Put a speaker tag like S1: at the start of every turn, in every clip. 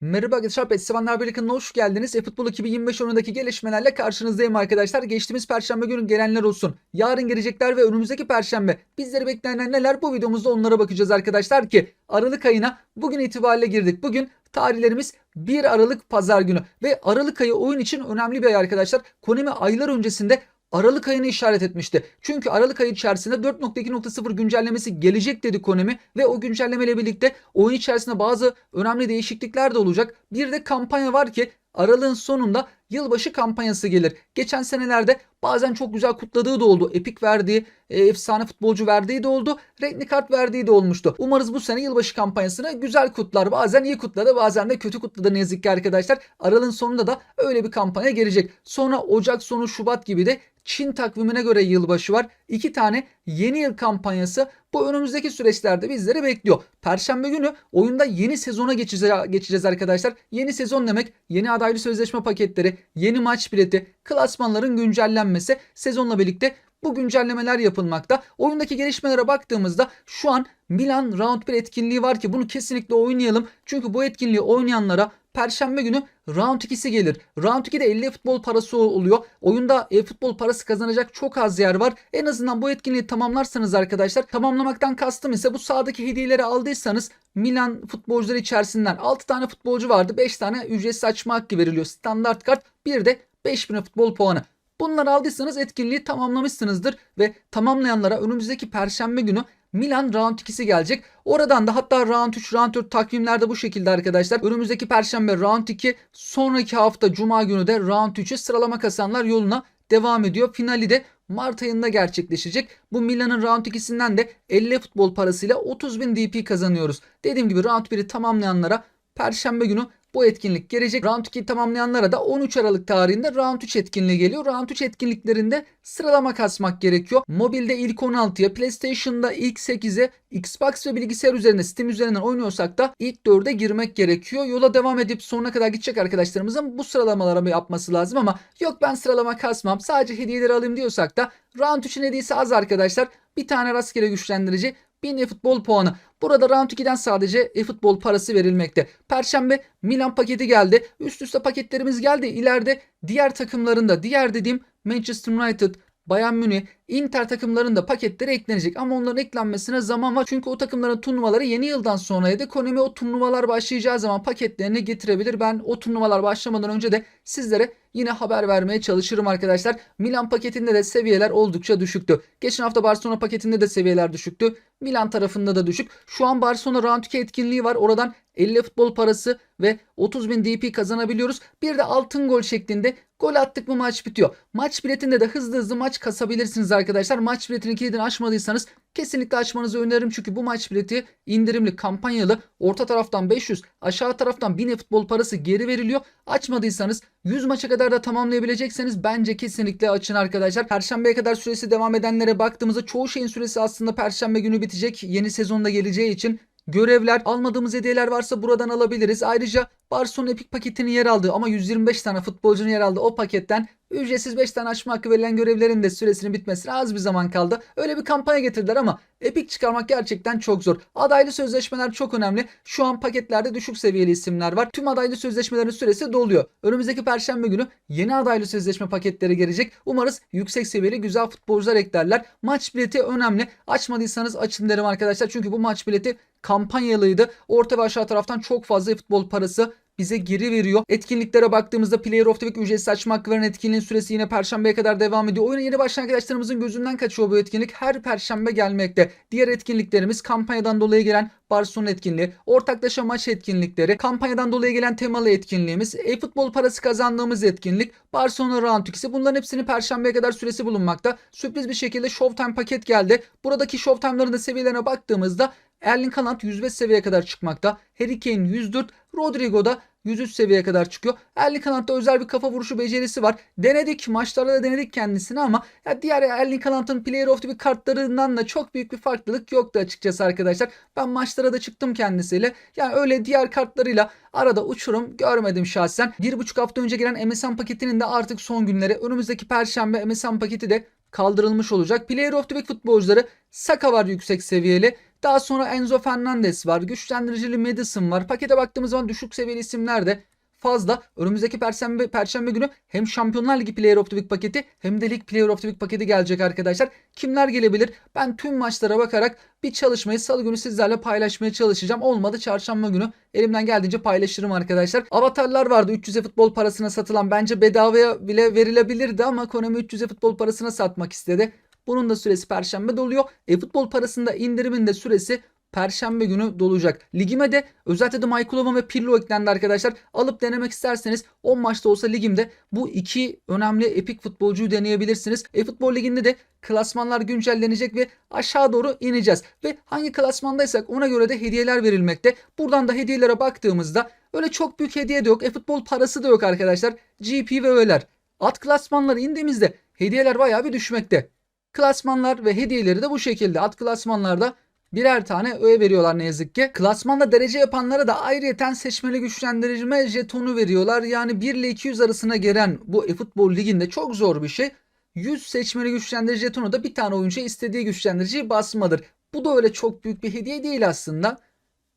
S1: Merhaba arkadaşlar, Petsevenler Birliği'ne hoş geldiniz. E-Futbol 2025 oyunundaki gelişmelerle karşınızdayım arkadaşlar. Geçtiğimiz perşembe günü gelenler olsun. Yarın gelecekler ve önümüzdeki perşembe bizleri bekleyenler neler bu videomuzda onlara bakacağız arkadaşlar ki Aralık ayına bugün itibariyle girdik. Bugün tarihlerimiz 1 Aralık pazar günü ve Aralık ayı oyun için önemli bir ay arkadaşlar. Konami aylar öncesinde Aralık ayını işaret etmişti. Çünkü Aralık ayı içerisinde 4.2.0 güncellemesi gelecek dedi Konami ve o güncelleme ile birlikte oyun içerisinde bazı önemli değişiklikler de olacak. Bir de kampanya var ki Aralığın sonunda yılbaşı kampanyası gelir. Geçen senelerde bazen çok güzel kutladığı da oldu. Epic verdiği, e, efsane futbolcu verdiği de oldu. Renkli kart verdiği de olmuştu. Umarız bu sene yılbaşı kampanyasını güzel kutlar. Bazen iyi kutladı bazen de kötü kutladı ne yazık ki arkadaşlar. Aralığın sonunda da öyle bir kampanya gelecek. Sonra Ocak sonu Şubat gibi de Çin takvimine göre yılbaşı var. İki tane yeni yıl kampanyası bu önümüzdeki süreçlerde bizleri bekliyor. Perşembe günü oyunda yeni sezona geçeceğiz, geçeceğiz arkadaşlar. Yeni sezon demek yeni adaylı sözleşme paketleri, yeni maç bileti, klasmanların güncellenmesi sezonla birlikte bu güncellemeler yapılmakta. Oyundaki gelişmelere baktığımızda şu an Milan Round 1 etkinliği var ki bunu kesinlikle oynayalım. Çünkü bu etkinliği oynayanlara Perşembe günü round 2'si gelir. Round 2'de 50 futbol parası oluyor. Oyunda e, futbol parası kazanacak çok az yer var. En azından bu etkinliği tamamlarsanız arkadaşlar tamamlamaktan kastım ise bu sağdaki hediyeleri aldıysanız Milan futbolcuları içerisinden 6 tane futbolcu vardı. 5 tane ücretsiz açma hakkı veriliyor. Standart kart bir de 5000 futbol puanı. Bunları aldıysanız etkinliği tamamlamışsınızdır ve tamamlayanlara önümüzdeki perşembe günü Milan Round 2'si gelecek. Oradan da hatta Round 3, Round 4 takvimlerde bu şekilde arkadaşlar. Önümüzdeki perşembe Round 2, sonraki hafta Cuma günü de Round 3'ü sıralama kasanlar yoluna devam ediyor. Finali de Mart ayında gerçekleşecek. Bu Milan'ın round 2'sinden de 50 futbol parasıyla 30 bin DP kazanıyoruz. Dediğim gibi round 1'i tamamlayanlara Perşembe günü bu etkinlik gelecek. Round 2'yi tamamlayanlara da 13 Aralık tarihinde Round 3 etkinliği geliyor. Round 3 etkinliklerinde sıralama kasmak gerekiyor. Mobilde ilk 16'ya, PlayStation'da ilk 8'e, Xbox ve bilgisayar üzerinde Steam üzerinden oynuyorsak da ilk 4'e girmek gerekiyor. Yola devam edip sonuna kadar gidecek arkadaşlarımızın bu sıralamaları yapması lazım ama yok ben sıralama kasmam sadece hediyeleri alayım diyorsak da Round 3'ün hediyesi az arkadaşlar. Bir tane rastgele güçlendirici 1000 e-futbol puanı. Burada round 2'den sadece e-futbol parası verilmekte. Perşembe Milan paketi geldi. Üst üste paketlerimiz geldi. İleride diğer takımlarında diğer dediğim Manchester United, Bayern Münih, Inter takımlarında paketleri eklenecek ama onların eklenmesine zaman var. Çünkü o takımların turnuvaları yeni yıldan sonraydı. Konami o turnuvalar başlayacağı zaman paketlerini getirebilir. Ben o turnuvalar başlamadan önce de sizlere yine haber vermeye çalışırım arkadaşlar. Milan paketinde de seviyeler oldukça düşüktü. Geçen hafta Barcelona paketinde de seviyeler düşüktü. Milan tarafında da düşük. Şu an Barcelona Round 2 etkinliği var. Oradan 50 futbol parası ve 30 bin DP kazanabiliyoruz. Bir de altın gol şeklinde gol attık mı maç bitiyor. Maç biletinde de hızlı hızlı maç kasabilirsiniz arkadaşlar. Maç biletini kilidini açmadıysanız kesinlikle açmanızı öneririm. Çünkü bu maç bileti indirimli kampanyalı. Orta taraftan 500 aşağı taraftan 1000 futbol parası geri veriliyor. Açmadıysanız 100 maça kadar da tamamlayabilecekseniz bence kesinlikle açın arkadaşlar. Perşembeye kadar süresi devam edenlere baktığımızda çoğu şeyin süresi aslında perşembe günü bitecek. Yeni sezonda geleceği için görevler, almadığımız hediyeler varsa buradan alabiliriz. Ayrıca Barcelona Epic paketinin yer aldığı ama 125 tane futbolcunun yer aldığı o paketten ücretsiz 5 tane açma hakkı verilen görevlerin de süresinin bitmesine az bir zaman kaldı. Öyle bir kampanya getirdiler ama Epic çıkarmak gerçekten çok zor. Adaylı sözleşmeler çok önemli. Şu an paketlerde düşük seviyeli isimler var. Tüm adaylı sözleşmelerin süresi doluyor. Önümüzdeki perşembe günü yeni adaylı sözleşme paketleri gelecek. Umarız yüksek seviyeli güzel futbolcular eklerler. Maç bileti önemli. Açmadıysanız açın derim arkadaşlar. Çünkü bu maç bileti kampanyalıydı. Orta ve aşağı taraftan çok fazla futbol parası bize geri veriyor. Etkinliklere baktığımızda Player of the Week ücretsiz açma hakkı veren etkinliğin süresi yine perşembeye kadar devam ediyor. Oyuna yeni başlayan arkadaşlarımızın gözünden kaçıyor bu etkinlik. Her perşembe gelmekte. Diğer etkinliklerimiz kampanyadan dolayı gelen Barcelona etkinliği, ortaklaşa maç etkinlikleri, kampanyadan dolayı gelen temalı etkinliğimiz, e-futbol parası kazandığımız etkinlik, Barcelona Round 2'si bunların hepsinin perşembeye kadar süresi bulunmakta. Sürpriz bir şekilde Showtime paket geldi. Buradaki Showtime'ların da seviyelerine baktığımızda Erling Haaland 105 seviyeye kadar çıkmakta. Harry Kane 104, Rodrigo da 103 seviyeye kadar çıkıyor. Erling Haaland'da özel bir kafa vuruşu becerisi var. Denedik maçlarda da denedik kendisini ama ya diğer Erling Haaland'ın Player of the Week kartlarından da çok büyük bir farklılık yoktu açıkçası arkadaşlar. Ben maçlara da çıktım kendisiyle. Yani öyle diğer kartlarıyla arada uçurum görmedim şahsen. 1,5 hafta önce gelen MSN paketinin de artık son günleri. Önümüzdeki perşembe MSN paketi de kaldırılmış olacak. Player of the Week futbolcuları Saka var yüksek seviyeli. Daha sonra Enzo Fernandez var. Güçlendiricili Madison var. Pakete baktığımız zaman düşük seviyeli isimler de fazla. Önümüzdeki perşembe perşembe günü hem Şampiyonlar Ligi Player of the Week paketi hem de Lig Player of the Week paketi gelecek arkadaşlar. Kimler gelebilir? Ben tüm maçlara bakarak bir çalışmayı salı günü sizlerle paylaşmaya çalışacağım. Olmadı çarşamba günü elimden geldiğince paylaşırım arkadaşlar. Avatarlar vardı 300'e futbol parasına satılan. Bence bedavaya bile verilebilirdi ama Konami 300'e futbol parasına satmak istedi. Bunun da süresi perşembe doluyor. E futbol parasında indirimin de süresi Perşembe günü dolacak. Ligime de özellikle de Michael Owen ve Pirlo eklendi arkadaşlar. Alıp denemek isterseniz 10 maçta olsa ligimde bu iki önemli epik futbolcuyu deneyebilirsiniz. E-Futbol Ligi'nde de klasmanlar güncellenecek ve aşağı doğru ineceğiz. Ve hangi klasmandaysak ona göre de hediyeler verilmekte. Buradan da hediyelere baktığımızda öyle çok büyük hediye de yok. E-Futbol parası da yok arkadaşlar. GP ve öğeler. At klasmanları indiğimizde hediyeler bayağı bir düşmekte. Klasmanlar ve hediyeleri de bu şekilde. At klasmanlarda birer tane öğe veriyorlar ne yazık ki. Klasmanda derece yapanlara da ayrıyeten seçmeli güçlendirme jetonu veriyorlar. Yani 1 ile 200 arasına gelen bu eFootball liginde çok zor bir şey. 100 seçmeli güçlendirici jetonu da bir tane oyuncu istediği güçlendiriciyi basmadır. Bu da öyle çok büyük bir hediye değil aslında.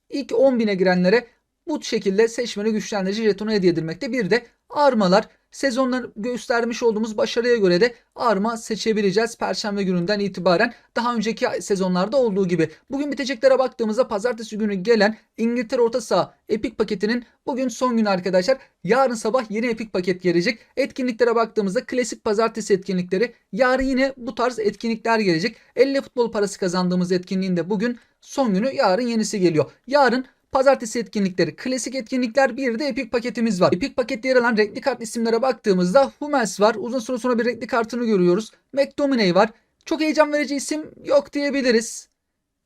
S1: İlk 10.000'e girenlere bu şekilde seçmeli güçlendirici jetonu hediye edilmekte. Bir de armalar sezonlar göstermiş olduğumuz başarıya göre de arma seçebileceğiz Perşembe gününden itibaren. Daha önceki sezonlarda olduğu gibi. Bugün biteceklere baktığımızda pazartesi günü gelen İngiltere orta saha epik paketinin bugün son günü arkadaşlar. Yarın sabah yeni epik paket gelecek. Etkinliklere baktığımızda klasik pazartesi etkinlikleri. Yarın yine bu tarz etkinlikler gelecek. 50 futbol parası kazandığımız etkinliğin de bugün son günü yarın yenisi geliyor. Yarın Pazartesi etkinlikleri, klasik etkinlikler bir de epik paketimiz var. Epik pakette yer alan renkli kart isimlere baktığımızda Hummels var. Uzun süre sonra bir renkli kartını görüyoruz. McDominay var. Çok heyecan verici isim yok diyebiliriz.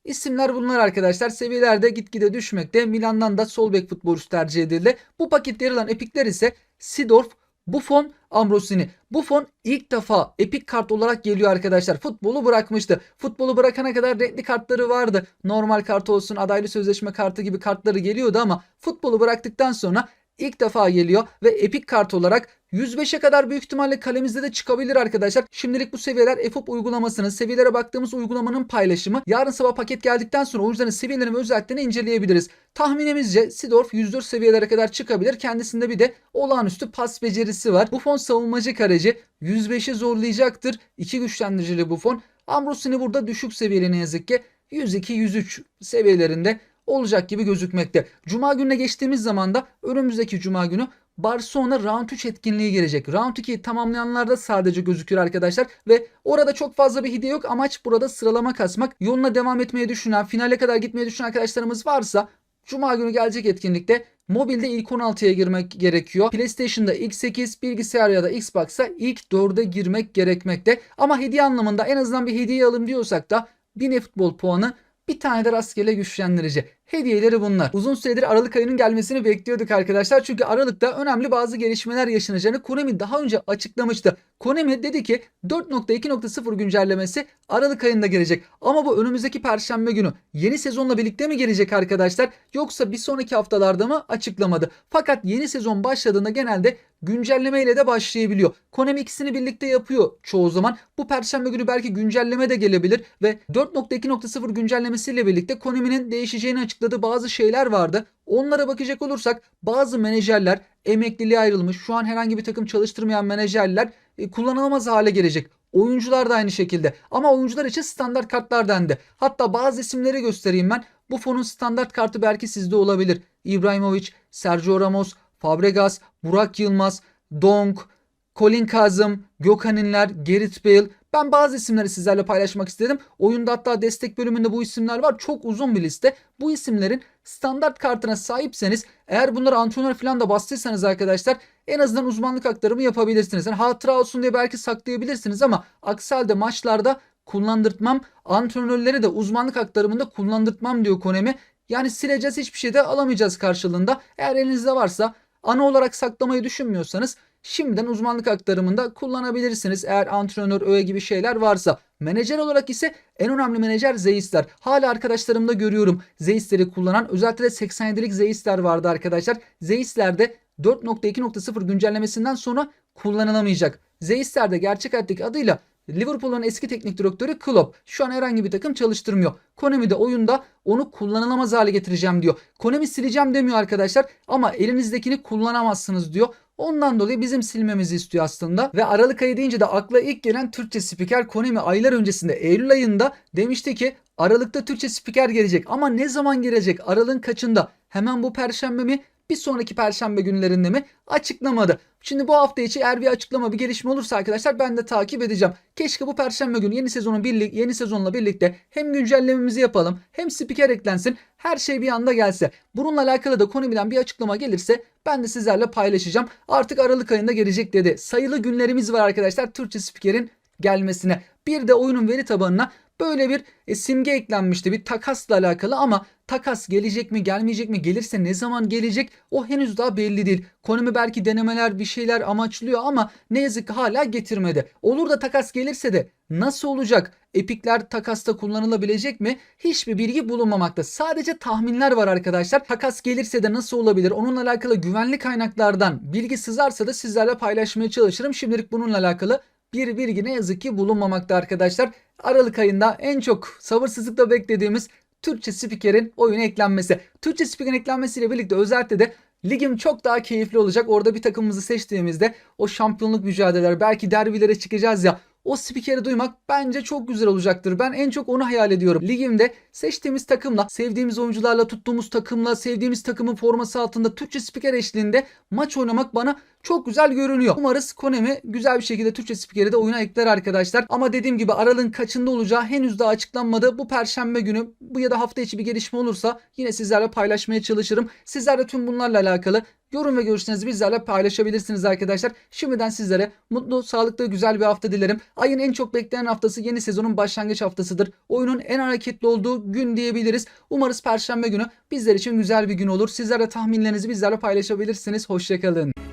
S1: İsimler bunlar arkadaşlar. Seviyelerde gitgide düşmekte. Milan'dan da sol bek futbolcusu tercih edildi. Bu pakette yer alan epikler ise Sidorf, Buffon, Ambrosini. Buffon ilk defa epik kart olarak geliyor arkadaşlar. Futbolu bırakmıştı. Futbolu bırakana kadar renkli kartları vardı. Normal kart olsun, adaylı sözleşme kartı gibi kartları geliyordu ama futbolu bıraktıktan sonra ilk defa geliyor ve epik kart olarak 105'e kadar büyük ihtimalle kalemizde de çıkabilir arkadaşlar. Şimdilik bu seviyeler EFOP uygulamasının seviyelere baktığımız uygulamanın paylaşımı. Yarın sabah paket geldikten sonra oyuncuların seviyelerini ve özelliklerini inceleyebiliriz. Tahminimizce Sidorf 104 seviyelere kadar çıkabilir. Kendisinde bir de olağanüstü pas becerisi var. Buffon savunmacı kaleci 105'i zorlayacaktır. İki güçlendiricili Buffon. Ambrosini burada düşük seviyeli ne yazık ki. 102-103 seviyelerinde olacak gibi gözükmekte. Cuma gününe geçtiğimiz zaman da önümüzdeki cuma günü Barcelona Round 3 etkinliği gelecek. Round 2'yi tamamlayanlarda sadece gözüküyor arkadaşlar ve orada çok fazla bir hediye yok. Amaç burada sıralama kasmak. Yoluna devam etmeyi düşünen, finale kadar gitmeyi düşünen arkadaşlarımız varsa Cuma günü gelecek etkinlikte mobilde ilk 16'ya girmek gerekiyor. PlayStation'da ilk 8, bilgisayar ya da Xbox'a ilk 4'e girmek gerekmekte. Ama hediye anlamında en azından bir hediye alım diyorsak da 1000 futbol puanı bir tane de rastgele güçlendirici. Hediyeleri bunlar. Uzun süredir Aralık ayının gelmesini bekliyorduk arkadaşlar. Çünkü Aralık'ta önemli bazı gelişmeler yaşanacağını Konami daha önce açıklamıştı. Konami dedi ki 4.2.0 güncellemesi Aralık ayında gelecek. Ama bu önümüzdeki perşembe günü yeni sezonla birlikte mi gelecek arkadaşlar? Yoksa bir sonraki haftalarda mı açıklamadı. Fakat yeni sezon başladığında genelde güncelleme ile de başlayabiliyor. Konami ikisini birlikte yapıyor çoğu zaman. Bu perşembe günü belki güncelleme de gelebilir ve 4.2.0 güncellemesiyle birlikte Konami'nin değişeceğini açıkladığı bazı şeyler vardı. Onlara bakacak olursak bazı menajerler emekliliğe ayrılmış. Şu an herhangi bir takım çalıştırmayan menajerler e, kullanılamaz hale gelecek. Oyuncular da aynı şekilde. Ama oyuncular için standart kartlar dendi. Hatta bazı isimleri göstereyim ben. Bu fonun standart kartı belki sizde olabilir. İbrahimovic, Sergio Ramos, Fabregas, Burak Yılmaz, Donk, Colin Kazım, Gökhan İnler, Gerrit Bale. Ben bazı isimleri sizlerle paylaşmak istedim. Oyunda hatta destek bölümünde bu isimler var. Çok uzun bir liste. Bu isimlerin standart kartına sahipseniz eğer bunları antrenör falan da bastıysanız arkadaşlar en azından uzmanlık aktarımı yapabilirsiniz. Yani hatıra olsun diye belki saklayabilirsiniz ama aksi halde maçlarda kullandırtmam. Antrenörleri de uzmanlık aktarımında kullandırtmam diyor Konemi. Yani sileceğiz hiçbir şey de alamayacağız karşılığında. Eğer elinizde varsa ana olarak saklamayı düşünmüyorsanız şimdiden uzmanlık aktarımında kullanabilirsiniz. Eğer antrenör, öğe gibi şeyler varsa. Menajer olarak ise en önemli menajer Zeistler. Hala arkadaşlarımda görüyorum Zeistleri kullanan. Özellikle 87'lik Zeistler vardı arkadaşlar. Zeistler de 4.2.0 güncellemesinden sonra kullanılamayacak. Zeistler de gerçek hayattaki adıyla Liverpool'un eski teknik direktörü Klopp şu an herhangi bir takım çalıştırmıyor. Konami de oyunda onu kullanılamaz hale getireceğim diyor. Konami sileceğim demiyor arkadaşlar ama elinizdekini kullanamazsınız diyor. Ondan dolayı bizim silmemizi istiyor aslında. Ve Aralık ayı deyince de akla ilk gelen Türkçe spiker Konami aylar öncesinde Eylül ayında demişti ki Aralık'ta Türkçe spiker gelecek. Ama ne zaman gelecek? Aralığın kaçında? Hemen bu perşembe mi? Bir sonraki perşembe günlerinde mi? Açıklamadı. Şimdi bu hafta içi eğer bir açıklama bir gelişme olursa arkadaşlar ben de takip edeceğim. Keşke bu perşembe günü yeni sezonun birlik yeni sezonla birlikte hem güncellememizi yapalım hem spiker eklensin. Her şey bir anda gelse. Bununla alakalı da Konami'den bir açıklama gelirse ben de sizlerle paylaşacağım. Artık Aralık ayında gelecek dedi. Sayılı günlerimiz var arkadaşlar Türkçe spikerin gelmesine. Bir de oyunun veri tabanına böyle bir e, simge eklenmişti bir takasla alakalı ama takas gelecek mi gelmeyecek mi gelirse ne zaman gelecek o henüz daha belli değil. Konumi belki denemeler bir şeyler amaçlıyor ama ne yazık ki hala getirmedi. Olur da takas gelirse de nasıl olacak? Epikler takasta kullanılabilecek mi? Hiçbir bilgi bulunmamakta. Sadece tahminler var arkadaşlar. Takas gelirse de nasıl olabilir? Onunla alakalı güvenli kaynaklardan bilgi sızarsa da sizlerle paylaşmaya çalışırım. Şimdilik bununla alakalı bir bilgi ne yazık ki bulunmamakta arkadaşlar. Aralık ayında en çok sabırsızlıkla beklediğimiz Türkçe spikerin oyuna eklenmesi. Türkçe spikerin eklenmesiyle birlikte özellikle de ligim çok daha keyifli olacak. Orada bir takımımızı seçtiğimizde o şampiyonluk mücadeleler belki derbilere çıkacağız ya o spikeri duymak bence çok güzel olacaktır. Ben en çok onu hayal ediyorum. Ligimde seçtiğimiz takımla, sevdiğimiz oyuncularla, tuttuğumuz takımla, sevdiğimiz takımın forması altında Türkçe spiker eşliğinde maç oynamak bana çok güzel görünüyor. Umarız Konami güzel bir şekilde Türkçe spikeri de oyuna ekler arkadaşlar. Ama dediğim gibi aralığın kaçında olacağı henüz daha açıklanmadı. Bu perşembe günü bu ya da hafta içi bir gelişme olursa yine sizlerle paylaşmaya çalışırım. Sizler de tüm bunlarla alakalı yorum ve görüşlerinizi bizlerle paylaşabilirsiniz arkadaşlar. Şimdiden sizlere mutlu, sağlıklı, güzel bir hafta dilerim. Ayın en çok beklenen haftası yeni sezonun başlangıç haftasıdır. Oyunun en hareketli olduğu gün diyebiliriz. Umarız perşembe günü bizler için güzel bir gün olur. Sizler de tahminlerinizi bizlerle paylaşabilirsiniz. Hoşçakalın.